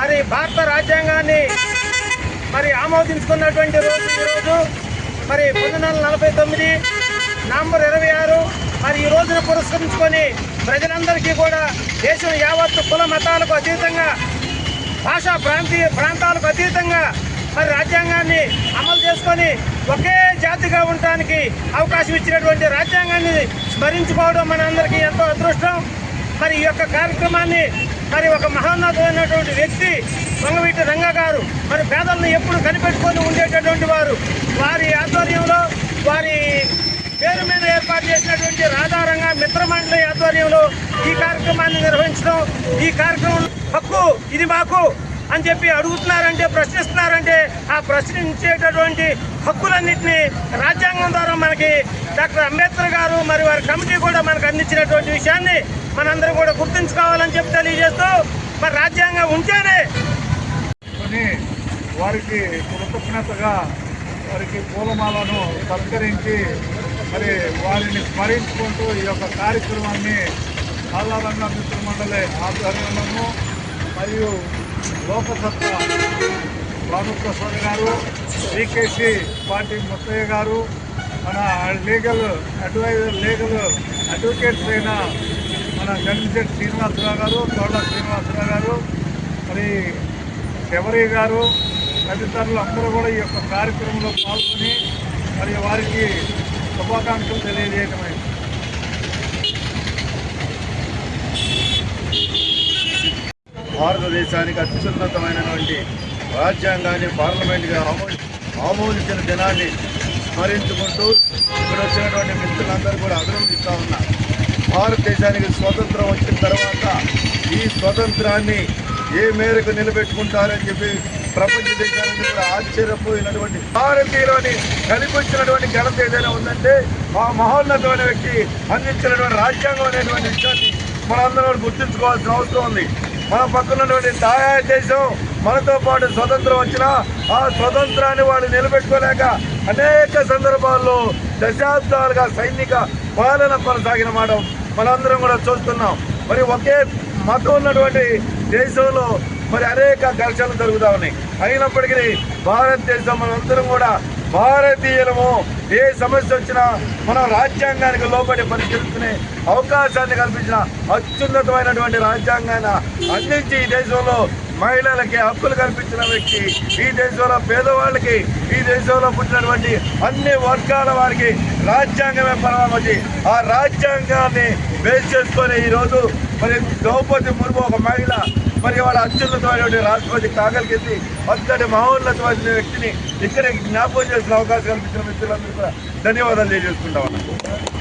మరి భారత రాజ్యాంగాన్ని మరి ఆమోదించుకున్నటువంటి రోజు ఈరోజు మరి పంతొమ్మిది వందల నలభై తొమ్మిది నవంబర్ ఇరవై ఆరు. మరి ఈ రోజున పురస్కరించుకొని ప్రజలందరికీ కూడా దేశం యావత్తు కుల మతాలకు అతీతంగా భాషా ప్రాంతీయ ప్రాంతాలకు అతీతంగా మరి రాజ్యాంగాన్ని అమలు చేసుకొని ఒకే జాతిగా ఉండటానికి అవకాశం ఇచ్చినటువంటి రాజ్యాంగాన్ని స్మరించుకోవడం మనందరికీ ఎంతో అదృష్టం. మరి ఈ యొక్క కార్యక్రమాన్ని మరి ఒక మహోన్నతమైనటువంటి వ్యక్తి మంగవీటి రంగ గారు మరి పేదలను ఎప్పుడు కనిపెట్టుకొని ఉండేటటువంటి వారు వారి ఆధ్వర్యంలో వారి పేరు మీద ఏర్పాటు చేసినటువంటి రాధారంగ మిత్రమండలి ఆధ్వర్యంలో ఈ కార్యక్రమాన్ని నిర్వహించడం ఈ కార్యక్రమం హక్కు ఇది మాకు అని చెప్పి అడుగుతున్నారంటే ప్రశ్నిస్తున్నారంటే ఆ ప్రశ్నించేటటువంటి హక్కులన్నింటినీ రాజ్యాంగం ద్వారా మనకి డాక్టర్ అంబేద్కర్ గారు మరి వారి కమిటీ కూడా మనకు అందించినటువంటి విషయాన్ని మనందరం కూడా గుర్తుంచుకోవాలని చెప్పి తెలియజేస్తూ మరి రాజ్యాంగం ఉంటేనే వారికి కృతజ్ఞతగా వారికి పూలమాలను సత్కరించి మరి వారిని స్మరించుకుంటూ ఈ యొక్క కార్యక్రమాన్ని ఆహ్లాదంగా మిత్ర మండలి ఆధ్వర్యంలోనూ మరియు లోకసత్తా స్వామి గారు వికేసి పార్టీ ముత్తయ్య గారు మన లీగల్ అడ్వైజర్ లీగల్ అడ్వకేట్స్ అయిన మన గండిశెట్టి శ్రీనివాసరావు గారు తోళ్ళ శ్రీనివాసరావు గారు మరి శబరి గారు తదితరులు అందరూ కూడా ఈ యొక్క కార్యక్రమంలో పాల్గొని మరి వారికి శుభాకాంక్షలు తెలియజేయటమైంది భారతదేశానికి అత్యున్నతమైనటువంటి రాజ్యాంగాన్ని పార్లమెంట్గా ఆమోదించిన దినాన్ని స్మరించుకుంటూ ఇక్కడ వచ్చినటువంటి మిత్రులందరూ కూడా అభినందిస్తూ ఉన్నా. భారతదేశానికి స్వతంత్రం వచ్చిన తర్వాత ఈ స్వతంత్రాన్ని ఏ మేరకు నిలబెట్టుకుంటారని చెప్పి ప్రపంచ దేశానికి కూడా ఆశ్చర్యపోయినటువంటి భారతీయులని కనిపించినటువంటి ఘనత ఏదైనా ఉందంటే ఆ మహోన్నతమైన వ్యక్తి అందించినటువంటి రాజ్యాంగం అనేటువంటి విషయాన్ని మనందరం కూడా గుర్తుంచుకోవాల్సిన అవసరం ఉంది. మన పక్కనటువంటి తాయా దేశం మనతో పాటు స్వతంత్రం వచ్చినా ఆ స్వతంత్రాన్ని వాళ్ళు నిలబెట్టుకోలేక అనేక సందర్భాల్లో దశాబ్దాలుగా సైనిక పాలన కొనసాగిన మాట మనందరం కూడా చూస్తున్నాం. మరి ఒకే మతం ఉన్నటువంటి దేశంలో మరి అనేక ఘర్షణలు జరుగుతూ ఉన్నాయి. అయినప్పటికీ భారతదేశం మనందరం కూడా భారతీయులము ఏ సమస్య వచ్చినా మనం రాజ్యాంగానికి లోబడి పరిశీలించుకునే అవకాశాన్ని కల్పించిన అత్యున్నతమైనటువంటి రాజ్యాంగాన్ని అందించి ఈ దేశంలో మహిళలకి హక్కులు కల్పించిన వ్యక్తి ఈ దేశంలో పేదవాళ్ళకి ఈ దేశంలో పుట్టినటువంటి అన్ని వర్గాల వారికి రాజ్యాంగమే పరమావధి ఆ రాజ్యాంగాన్ని బేస్ చేసుకొని ఈరోజు మరి ద్రౌపది ముర్ము ఒక మహిళ మరి వాళ్ళ అత్యున్నతమైనటువంటి రాష్ట్రపతి కాగలిగింది అంతటి మహోన్నతమైన వ్యక్తిని ఇక్కడ జ్ఞాపకం చేసిన అవకాశం కల్పించిన మిత్రులందరూ కూడా ధన్యవాదాలు తెలియజేసుకుంటాం ఉన్నాను